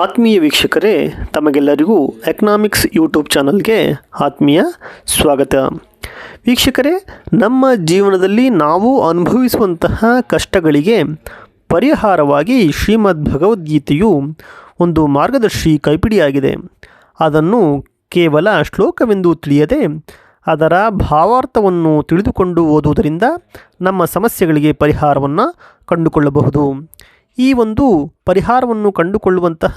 ಆತ್ಮೀಯ ವೀಕ್ಷಕರೇ, ತಮಗೆಲ್ಲರಿಗೂ ಎಕನಾಮಿಕ್ಸ್ ಯೂಟ್ಯೂಬ್ ಚಾನಲ್ಗೆ ಆತ್ಮೀಯ ಸ್ವಾಗತ. ವೀಕ್ಷಕರೇ, ನಮ್ಮ ಜೀವನದಲ್ಲಿ ನಾವು ಅನುಭವಿಸುವಂತಹ ಕಷ್ಟಗಳಿಗೆ ಪರಿಹಾರವಾಗಿ ಶ್ರೀಮದ್ ಭಗವದ್ಗೀತೆಯು ಒಂದು ಮಾರ್ಗದರ್ಶಿ ಕೈಪಿಡಿಯಾಗಿದೆ. ಅದನ್ನು ಕೇವಲ ಶ್ಲೋಕವೆಂದು ತಿಳಿಯದೆ, ಅದರ ಭಾವಾರ್ಥವನ್ನು ತಿಳಿದುಕೊಂಡು ಓದುವುದರಿಂದ ನಮ್ಮ ಸಮಸ್ಯೆಗಳಿಗೆ ಪರಿಹಾರವನ್ನು ಕಂಡುಕೊಳ್ಳಬಹುದು. ಈ ಒಂದು ಪರಿಹಾರವನ್ನು ಕಂಡುಕೊಳ್ಳುವಂತಹ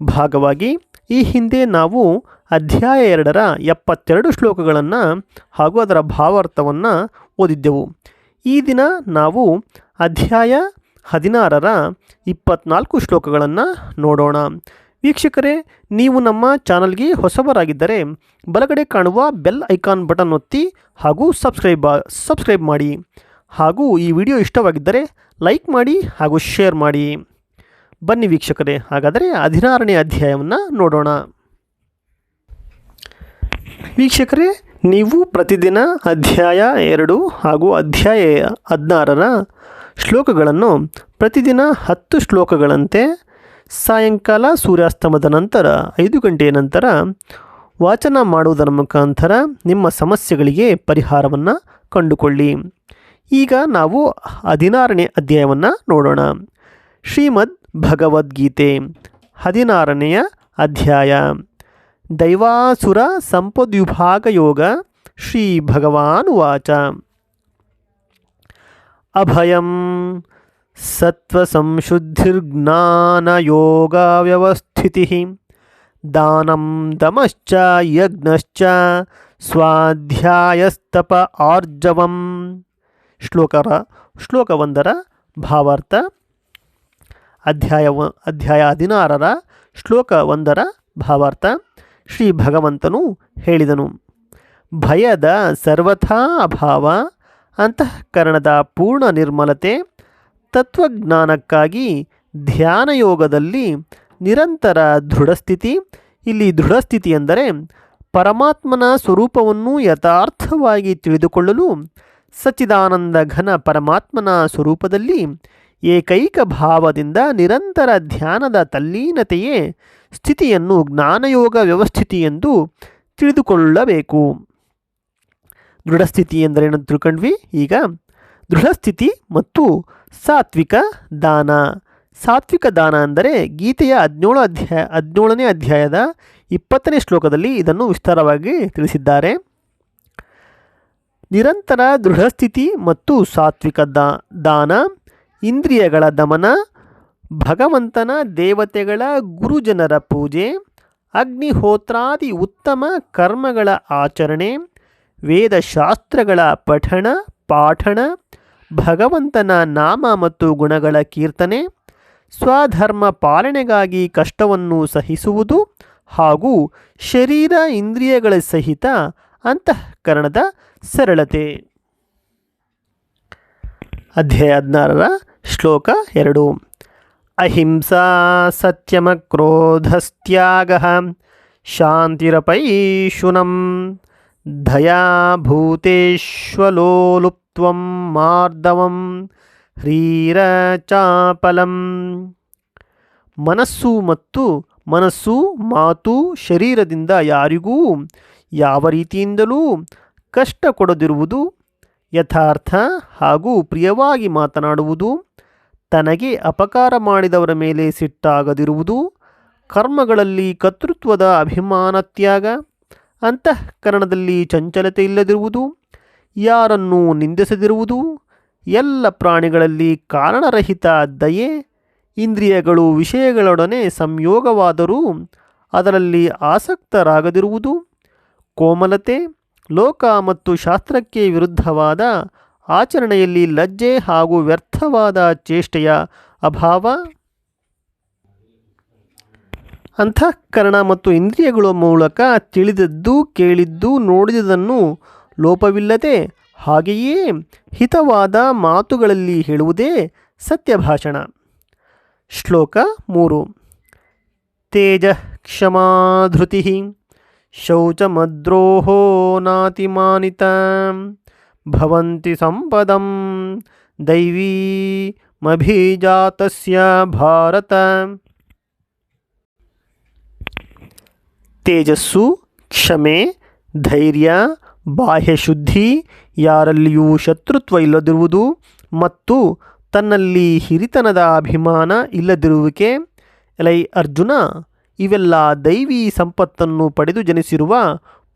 ಭಾಗವಾಗಿ ಈ ಹಿಂದೆ ನಾವು ಅಧ್ಯಾಯ ಎರಡರ ಎಪ್ಪತ್ತೆರಡು ಶ್ಲೋಕಗಳನ್ನು ಹಾಗೂ ಅದರ ಭಾವಾರ್ಥವನ್ನು ಓದಿದ್ದೆವು. ಈ ದಿನ ನಾವು ಅಧ್ಯಾಯ ಹದಿನಾರರ ಇಪ್ಪತ್ನಾಲ್ಕು ಶ್ಲೋಕಗಳನ್ನು ನೋಡೋಣ. ವೀಕ್ಷಕರೇ, ನೀವು ನಮ್ಮ ಚಾನಲ್ಗೆ ಹೊಸಬರಾಗಿದ್ದರೆ ಬಲಗಡೆ ಕಾಣುವ ಬೆಲ್ ಐಕಾನ್ ಬಟನ್ ಒತ್ತಿ ಹಾಗೂ ಸಬ್ಸ್ಕ್ರೈಬ್ ಸಬ್ಸ್ಕ್ರೈಬ್ ಮಾಡಿ. ಹಾಗೂ ಈ ವಿಡಿಯೋ ಇಷ್ಟವಾಗಿದ್ದರೆ ಲೈಕ್ ಮಾಡಿ ಹಾಗೂ ಶೇರ್ ಮಾಡಿ. ಬನ್ನಿ ವೀಕ್ಷಕರೇ, ಹಾಗಾದರೆ ಹದಿನಾರನೇ ಅಧ್ಯಾಯವನ್ನು ನೋಡೋಣ. ವೀಕ್ಷಕರೇ, ನೀವು ಪ್ರತಿದಿನ ಅಧ್ಯಾಯ ಎರಡು ಹಾಗೂ ಅಧ್ಯಾಯ ಹದಿನಾರರ ಶ್ಲೋಕಗಳನ್ನು ಪ್ರತಿದಿನ ಹತ್ತು ಶ್ಲೋಕಗಳಂತೆ ಸಾಯಂಕಾಲ ಸೂರ್ಯಾಸ್ತಮದ ನಂತರ, ಐದು ಗಂಟೆಯ ನಂತರ ವಾಚನ ಮಾಡುವುದರ ಮುಖಾಂತರ ನಿಮ್ಮ ಸಮಸ್ಯೆಗಳಿಗೆ ಪರಿಹಾರವನ್ನು ಕಂಡುಕೊಳ್ಳಿ. ಈಗ ನಾವು ಹದಿನಾರನೇ ಅಧ್ಯಾಯವನ್ನು ನೋಡೋಣ. ಶ್ರೀಮದ್ ಭಗವದ್ಗೀತೆ ಹದಿನಾರನೆಯ ಅಧ್ಯಾಯ. ದೈವಾಸುರ ಸಂಪದ್ವಿಭಾಗ ಯೋಗ ಶ್ರೀ ಭಗವಾನುವಾಚ ಅಭಯಂ ಸತ್ವಸಂಶುದ್ಧಿರ್ಜ್ಞಾನಯೋಗವ್ಯವಸ್ಥಿತಿ ದಾನಂ ದಮಶ್ಚ ಯಜ್ಞಶ್ಚ ಸ್ವಾಧ್ಯಾಯಸ್ತಪ ಆರ್ಜವಂ. ಶ್ಲೋಕರ ಶ್ಲೋಕ ಒಂದರ ಭಾವಾರ್ಥ ಅಧ್ಯಾಯ ಅಧ್ಯಾಯ ಹದಿನಾರರ ಶ್ಲೋಕ ಒಂದರ ಭಾವಾರ್ಥ ಶ್ರೀ ಭಗವಂತನು ಹೇಳಿದನು. ಭಯದ ಸರ್ವಥಾ ಅಭಾವ, ಅಂತಃಕರಣದ ಪೂರ್ಣ ನಿರ್ಮಲತೆ, ತತ್ವಜ್ಞಾನಕ್ಕಾಗಿ ಧ್ಯಾನಯೋಗದಲ್ಲಿ ನಿರಂತರ ದೃಢಸ್ಥಿತಿ. ಇಲ್ಲಿ ದೃಢಸ್ಥಿತಿ ಎಂದರೆ ಪರಮಾತ್ಮನ ಸ್ವರೂಪವನ್ನು ಯಥಾರ್ಥವಾಗಿ ತಿಳಿದುಕೊಳ್ಳಲು ಸಚ್ಚಿದಾನಂದ ಘನ ಪರಮಾತ್ಮನ ಸ್ವರೂಪದಲ್ಲಿ ಏಕೈಕ ಭಾವದಿಂದ ನಿರಂತರ ಧ್ಯಾನದ ತಲ್ಲೀನತೆಯೇ ಸ್ಥಿತಿಯನ್ನು ಜ್ಞಾನಯೋಗ ವ್ಯವಸ್ಥಿತಿ ಎಂದು ತಿಳಿದುಕೊಳ್ಳಬೇಕು. ದೃಢಸ್ಥಿತಿ ಎಂದರೇನು ತಿಳ್ಕೊಂಡ್ವಿ? ಈಗ ದೃಢಸ್ಥಿತಿ ಮತ್ತು ಸಾತ್ವಿಕ ದಾನ. ಸಾತ್ವಿಕ ದಾನ ಅಂದರೆ ಗೀತೆಯ ಹದಿನೇಳು ಅಧ್ಯಾಯ, ಹದಿನೇಳನೇ ಅಧ್ಯಾಯದ ಇಪ್ಪತ್ತನೇ ಶ್ಲೋಕದಲ್ಲಿ ಇದನ್ನು ವಿಸ್ತಾರವಾಗಿ ತಿಳಿಸಿದ್ದಾರೆ. ನಿರಂತರ ದೃಢಸ್ಥಿತಿ ಮತ್ತು ಸಾತ್ವಿಕ ದಾನ, ಇಂದ್ರಿಯಗಳ ದಮನ, ಭಗವಂತನ ದೇವತೆಗಳ ಗುರುಜನರ ಪೂಜೆ, ಅಗ್ನಿಹೋತ್ರಾದಿ ಉತ್ತಮ ಕರ್ಮಗಳ ಆಚರಣೆ, ವೇದಶಾಸ್ತ್ರಗಳ ಪಠಣ, ಪಾಠಣ, ಭಗವಂತನ ನಾಮ ಮತ್ತು ಗುಣಗಳ ಕೀರ್ತನೆ, ಸ್ವಧರ್ಮ ಪಾಲನೆಗಾಗಿ ಕಷ್ಟವನ್ನು ಸಹಿಸುವುದು ಹಾಗೂ ಶರೀರ ಇಂದ್ರಿಯಗಳ ಸಹಿತ ಅಂತಃಕರಣದ ಸರಳತೆ. ಅಧ್ಯಾಯ ಹದಿನಾರರ ಶ್ಲೋಕ ಎರಡು. ಅಹಿಂಸಾ ಸತ್ಯಮ ಕ್ರೋಧಸ್ತ್ಯಾಗ ಶಾಂತಿರಪೈಶುನಂ ದಯಾಭೂತೇಶ್ವಲೋಲುಪ್ತ್ವಂ ಮಾರ್ದವಂ ಹ್ರೀರಚಾಪಲಂ ಮನಸ್ಸು ಮತ್ತು ಮನಸ್ಸು ಮಾತು ಶರೀರದಿಂದ ಯಾರಿಗೂ ಯಾವ ರೀತಿಯಿಂದಲೂ ಕಷ್ಟ ಕೊಡದಿರುವುದು ಯಥಾರ್ಥ ಹಾಗೂ ಪ್ರಿಯವಾಗಿ ಮಾತನಾಡುವುದು, ತನಗೆ ಅಪಕಾರ ಮಾಡಿದವರ ಮೇಲೆ ಸಿಟ್ಟಾಗದಿರುವುದು, ಕರ್ಮಗಳಲ್ಲಿ ಕರ್ತೃತ್ವದ ಅಭಿಮಾನ ತ್ಯಾಗ, ಅಂತಃಕರಣದಲ್ಲಿ ಚಂಚಲತೆ ಇಲ್ಲದಿರುವುದು, ಯಾರನ್ನೂ ನಿಂದಿಸದಿರುವುದು, ಎಲ್ಲ ಪ್ರಾಣಿಗಳಲ್ಲಿ ಕಾರಣರಹಿತ ದಯೆ, ಇಂದ್ರಿಯಗಳು ವಿಷಯಗಳೊಡನೆ ಸಂಯೋಗವಾದರೂ ಅದರಲ್ಲಿ ಆಸಕ್ತರಾಗದಿರುವುದು, ಕೋಮಲತೆ ಲೋಕ ಮತ್ತು ಶಾಸ್ತ್ರಕ್ಕೆ ವಿರುದ್ಧವಾದ ಆಚರಣೆಯಲ್ಲಿ ಲಜ್ಜೆ ಹಾಗೂ ವ್ಯರ್ಥವಾದ ಚೇಷ್ಟೆಯ ಅಭಾವ? ಅಂತಃಕರಣ ಮತ್ತು ಇಂದ್ರಿಯಗಳ ಮೂಲಕ ತಿಳಿದದ್ದು ಕೇಳಿದ್ದು ನೋಡಿದದನ್ನು ಲೋಪವಿಲ್ಲದೆ ಹಾಗೆಯೇ ಹಿತವಾದ ಮಾತುಗಳಲ್ಲಿ ಹೇಳುವುದೇ ಸತ್ಯಭಾಷಣ. ಶ್ಲೋಕ ಮೂರು. ತೇಜ ಕ್ಷಮಾಧೃತಿ ಶೌಚಮದ್ರೋಹೋ ನಾತಿಮಾನಿತ. ಭವಂತಿ ಸಂಪದಂ ದೈವೀಮಭಿಜಾತಸ್ಯ ಭಾರತ. ತೇಜಸ್ಸು, ಕ್ಷಮೆ, ಧೈರ್ಯ ಬಾಹ್ಯಶುದ್ಧಿ ಯಾರಲ್ಲಿಯೂ ಶತ್ರುತ್ವ ಇಲ್ಲದಿರುವುದು ಮತ್ತು ತನ್ನಲ್ಲಿ ಹಿರಿತನದ ಅಭಿಮಾನ ಇಲ್ಲದಿರುವಿಕೆ. ಎಲೈ ಅರ್ಜುನ ಇವೆಲ್ಲ ದೈವಿ ಸಂಪತ್ತನ್ನು ಪಡೆದು ಜನಿಸಿರುವ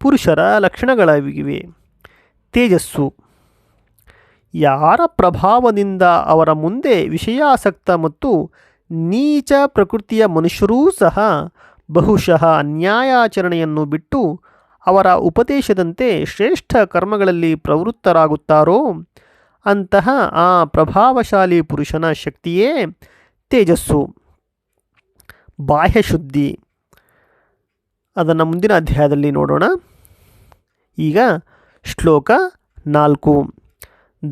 ಪುರುಷರ ಲಕ್ಷಣಗಳಾಗಿವೆ. ತೇಜಸ್ಸು. ಯಾರ ಪ್ರಭಾವದಿಂದ ಅವರ ಮುಂದೆ ವಿಷಯಾಸಕ್ತ ಮತ್ತು ನೀಚ ಪ್ರಕೃತಿಯ ಮನುಷ್ಯರೂ ಸಹ ಬಹುಶಃ ಅನ್ಯಾಯಾಚರಣೆಯನ್ನು ಬಿಟ್ಟು ಅವರ ಉಪದೇಶದಂತೆ ಶ್ರೇಷ್ಠ ಕರ್ಮಗಳಲ್ಲಿ ಪ್ರವೃತ್ತರಾಗುತ್ತಾರೋ, ಅಂತಹ ಆ ಪ್ರಭಾವಶಾಲಿ ಪುರುಷನ ಶಕ್ತಿಯೇ ತೇಜಸ್ಸು. ಬಾಹ್ಯಶುದ್ಧಿ. ಅದನ್ನು ಮುಂದಿನ ಅಧ್ಯಾಯದಲ್ಲಿ ನೋಡೋಣ. ಈಗ ಶ್ಲೋಕ ನಾಲ್ಕು.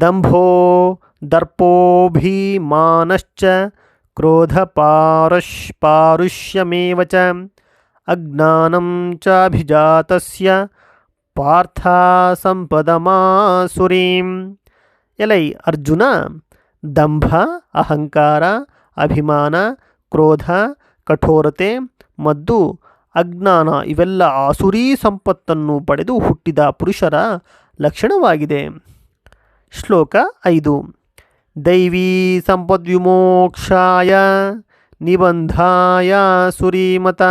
ದಂಭೋ ದರ್ಪೋಭಿಮಾನಶ್ಚ ಕ್ರೋಧ ಪಾರುಷ್ ಪಾರುಷ್ಯಮೇವ ಚ ಅಜ್ಞಾನಂ ಚಾಭಿಜಾತಸ್ಯ ಪಾರ್ಥ ಸಂಪದಮಾಸುರೀಂ ಎಲೈ ಅರ್ಜುನ, ದಂಭ, ಅಹಂಕಾರ, ಅಭಿಮಾನ, ಕ್ರೋಧ ಕಠೋರತೆ ಮತ್ತು ಅಜ್ಞಾನ ಇವೆಲ್ಲ ಆಸುರಿ ಸಂಪತ್ತನ್ನು ಪಡೆದು ಹುಟ್ಟಿದ ಪುರುಷರ ಲಕ್ಷಣವಾಗಿದೆ. ಶ್ಲೋಕ ಐದು. ದೈವೀ ಸಂಪದ್ವಿಮೋಕ್ಷಾಯ ನಿಬಂಧಾಯ ಸುರೀಮತ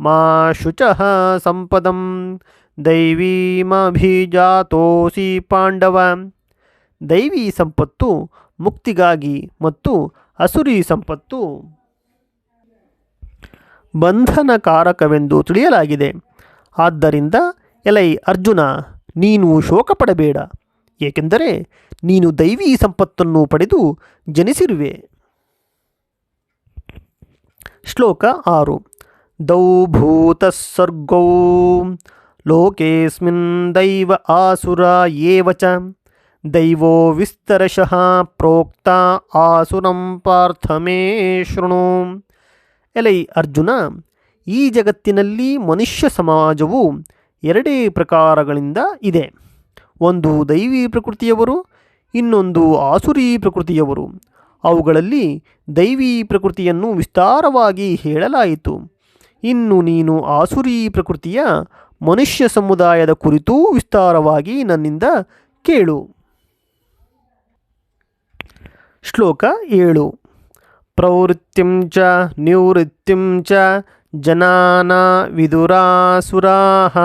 ಮಾ ಶುಚ ಸಂಪದಂ ದೈವೀಮಭಿಜಾತೋಸಿ ಪಾಂಡವ. ದೈವಿ ಸಂಪತ್ತು ಮುಕ್ತಿಗಾಗಿ ಮತ್ತು ಅಸುರಿ ಸಂಪತ್ತು ಬಂಧನಕಾರಕವೆಂದು ತಿಳಿಯಲಾಗಿದೆ. ಆದ್ದರಿಂದ ಎಲೈ ಅರ್ಜುನ, ನೀನು ಶೋಕಪಡಬೇಡ. ಏಕೆಂದರೆ ನೀನು ದೈವಿ ಸಂಪತ್ತನ್ನು ಪಡೆದು ಜನಿಸಿರುವೆ. ಶ್ಲೋಕ ಆರು. ದೌಭೂತಸ್ಸರ್ಗೌ ಲೋಕೇಸ್ಮಿನ್ ದೈವ ಆಸುರ ಏವಚ ದೈವೋ ವಿಸ್ತರಶಃ ಪ್ರೋಕ್ತ ಆಸುರಂ ಪಾರ್ಥಮೇ ಶೃಣು. ಎಲೈ ಅರ್ಜುನ, ಈ ಜಗತ್ತಿನಲ್ಲಿ ಮನುಷ್ಯ ಸಮಾಜವು ಎರಡೇ ಪ್ರಕಾರಗಳಿಂದ ಇದೆ. ಒಂದು ದೈವಿ ಪ್ರಕೃತಿಯವರು, ಇನ್ನೊಂದು ಆಸುರಿ ಪ್ರಕೃತಿಯವರು. ಅವುಗಳಲ್ಲಿ ದೈವಿ ಪ್ರಕೃತಿಯನ್ನು ವಿಸ್ತಾರವಾಗಿ ಹೇಳಲಾಯಿತು. ಇನ್ನು ನೀನು ಆಸುರಿ ಪ್ರಕೃತಿಯ ಮನುಷ್ಯ ಸಮುದಾಯದ ಕುರಿತೂ ವಿಸ್ತಾರವಾಗಿ ನನ್ನಿಂದ ಕೇಳು. ಶ್ಲೋಕ ಏಳು. ಪ್ರವೃತ್ತಿಂ ಚ ನಿವೃತ್ತಿಂ ಚ ಜನಾನ ವಿದುರಾಸುರಾಹ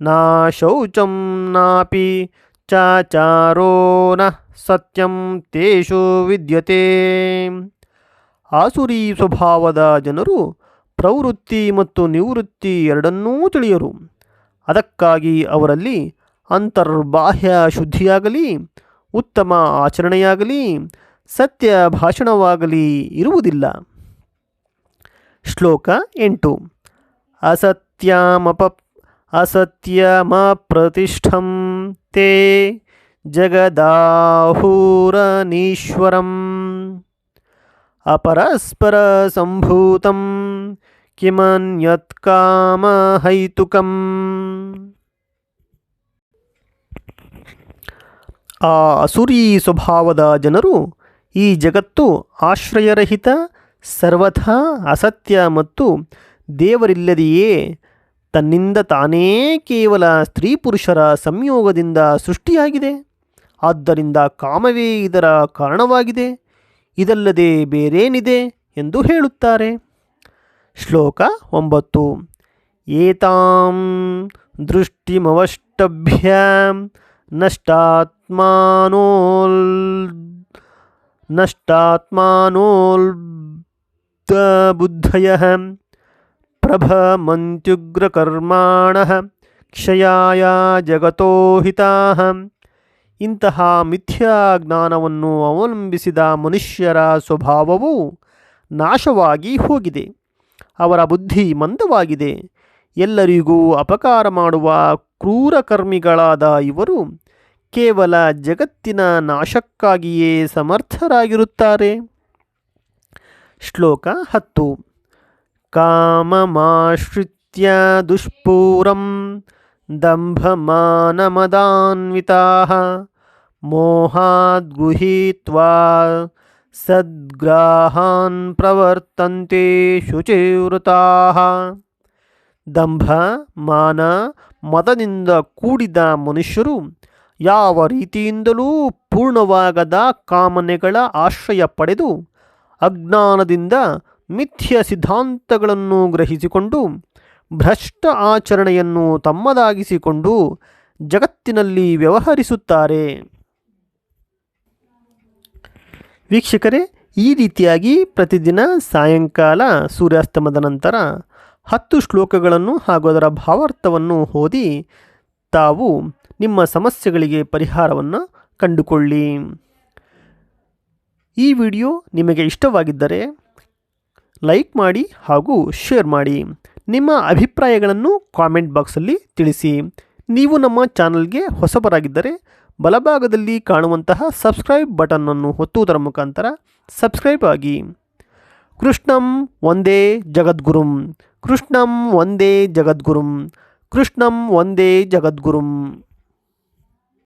ನಾ ಶೌಚಂ ನಾಪಿ ಚಾಚಾರೋ ನ ಸತ್ಯಂ ತೇಷು ವಿದ್ಯತೆ ಆಸುರಿ ಸ್ವಭಾವದ ಜನರು ಪ್ರವೃತ್ತಿ ಮತ್ತು ನಿವೃತ್ತಿ ಎರಡನ್ನೂ ತಿಳಿಯರು। ಅದಕ್ಕಾಗಿ ಅವರಲ್ಲಿ ಅಂತರ್ಬಾಹ್ಯ ಶುದ್ಧಿಯಾಗಲಿ, ಉತ್ತಮ ಆಚರಣೆಯಾಗಲಿ ಸತ್ಯ ಭಾಷಣವಾಗಲಿ ಇರುವುದಿಲ್ಲ. ಶ್ಲೋಕ ಎಂಟು. ಅಸತ್ಯಮಪ ಅಸತ್ಯಮಪ್ರತಿಷ್ಠಂ ತೇ ಜಗದಾಹೂರನೀಶ್ವರಂ. ಅಪರಸ್ಪರ ಸಂಭೂತಂ ಕಿಮನ್ಯತ್ಕಾಮಹೈತುಕಂ. ಆ ಅಸುರಿ ಸ್ವಭಾವದ ಜನರು ಈ ಜಗತ್ತು ಆಶ್ರಯರಹಿತ, ಸರ್ವಥಾ ಅಸತ್ಯ ಮತ್ತು ದೇವರಿಲ್ಲದೆಯೇ? ತನ್ನಿಂದ ತಾನೇ ಕೇವಲ ಸ್ತ್ರೀ ಪುರುಷರ ಸಂಯೋಗದಿಂದ ಸೃಷ್ಟಿಯಾಗಿದೆ. ಆದ್ದರಿಂದ ಕಾಮವೇ ಇದರ ಕಾರಣವಾಗಿದೆ. ಇದಲ್ಲದೆ ಬೇರೇನಿದೆ ಎಂದು ಹೇಳುತ್ತಾರೆ. ಶ್ಲೋಕ ಒಂಬತ್ತು. ಏತಾಂ ದೃಷ್ಟಿಮವಷ್ಟಭ್ಯ ನಷ್ಟಾತ್ಮಾನೋಲ್ ನಷ್ಟಾತ್ಮಾನೋಲ್ಬುದ್ಧಯ ಪ್ರಭಮಂತ್ಯುಗ್ರಕರ್ಮಾಣ ಕ್ಷಯಾಯ ಜಗತೋ ಹಿತಾಹ. ಇಂತಹ ಮಿಥ್ಯಾ ಜ್ಞಾನವನ್ನು ಅವಲಂಬಿಸಿದ ಮನುಷ್ಯರ ಸ್ವಭಾವವು ನಾಶವಾಗಿ ಹೋಗಿದೆ. ಅವರ ಬುದ್ಧಿ ಮಂದವಾಗಿದೆ. ಎಲ್ಲರಿಗೂ ಅಪಕಾರ ಮಾಡುವ ಕ್ರೂರಕರ್ಮಿಗಳಾದ ಇವರು ಕೇವಲ ಜಗತ್ತಿನ ನಾಶಕ್ಕಾಗಿಯೇ ಸಮರ್ಥರಾಗಿರುತ್ತಾರೆ. ಶ್ಲೋಕ ಹತ್ತು. ಕಾಮಮಾಶ್ರಿತ್ಯ ದುಷ್ಪೂರಂ ದಂಭಮಾನಮದಾನ್ವಿತಾ ಮೋಹಾದ್ಗುಹೀತ್ವಾ ಸದ್ಗ್ರಾಹಾನ್ ಪ್ರವರ್ತಂತೆ ಶುಚಿವೃತಾ. ದಂಭ ಮಾನ ಮದದಿಂದ ಕೂಡಿದ ಮನುಷ್ಯರು ಯಾವ ರೀತಿಯಿಂದಲೂ ಪೂರ್ಣವಾಗದ ಕಾಮನೆಗಳ ಆಶ್ರಯ ಪಡೆದು ಅಜ್ಞಾನದಿಂದ ಮಿಥ್ಯ ಸಿದ್ಧಾಂತಗಳನ್ನು ಗ್ರಹಿಸಿಕೊಂಡು ಭ್ರಷ್ಟ ಆಚರಣೆಯನ್ನು ತಮ್ಮದಾಗಿಸಿಕೊಂಡು ಜಗತ್ತಿನಲ್ಲಿ ವ್ಯವಹರಿಸುತ್ತಾರೆ. ವೀಕ್ಷಕರೇ, ಈ ರೀತಿಯಾಗಿ ಪ್ರತಿದಿನ ಸಾಯಂಕಾಲ ಸೂರ್ಯಾಸ್ತಮದ ನಂತರ ಹತ್ತು ಶ್ಲೋಕಗಳನ್ನು ಹಾಗೂ ಅದರ ಭಾವಾರ್ಥವನ್ನು ಓದಿ ತಾವು ನಿಮ್ಮ ಸಮಸ್ಯೆಗಳಿಗೆ ಪರಿಹಾರವನ್ನು ಕಂಡುಕೊಳ್ಳಿ. ಈ ವಿಡಿಯೋ ನಿಮಗೆ ಇಷ್ಟವಾಗಿದ್ದರೆ ಲೈಕ್ ಮಾಡಿ ಹಾಗೂ ಶೇರ್ ಮಾಡಿ. ನಿಮ್ಮ ಅಭಿಪ್ರಾಯಗಳನ್ನು ಕಾಮೆಂಟ್ ಬಾಕ್ಸಲ್ಲಿ ತಿಳಿಸಿ. ನೀವು ನಮ್ಮ ಚಾನಲ್ಗೆ ಹೊಸಬರಾಗಿದ್ದರೆ ಬಲಭಾಗದಲ್ಲಿ ಕಾಣುವಂತಹ ಸಬ್ಸ್ಕ್ರೈಬ್ ಬಟನನ್ನು ಒತ್ತುವುದರ ಮುಖಾಂತರ ಸಬ್ಸ್ಕ್ರೈಬ್ ಆಗಿ. ಕೃಷ್ಣಂ ಒಂದೇ ಜಗದ್ಗುರುಂ. ಕೃಷ್ಣಂ ಒಂದೇ ಜಗದ್ಗುರುಂ. ಕೃಷ್ಣಂ ಒಂದೇ ಜಗದ್ಗುರುಂ.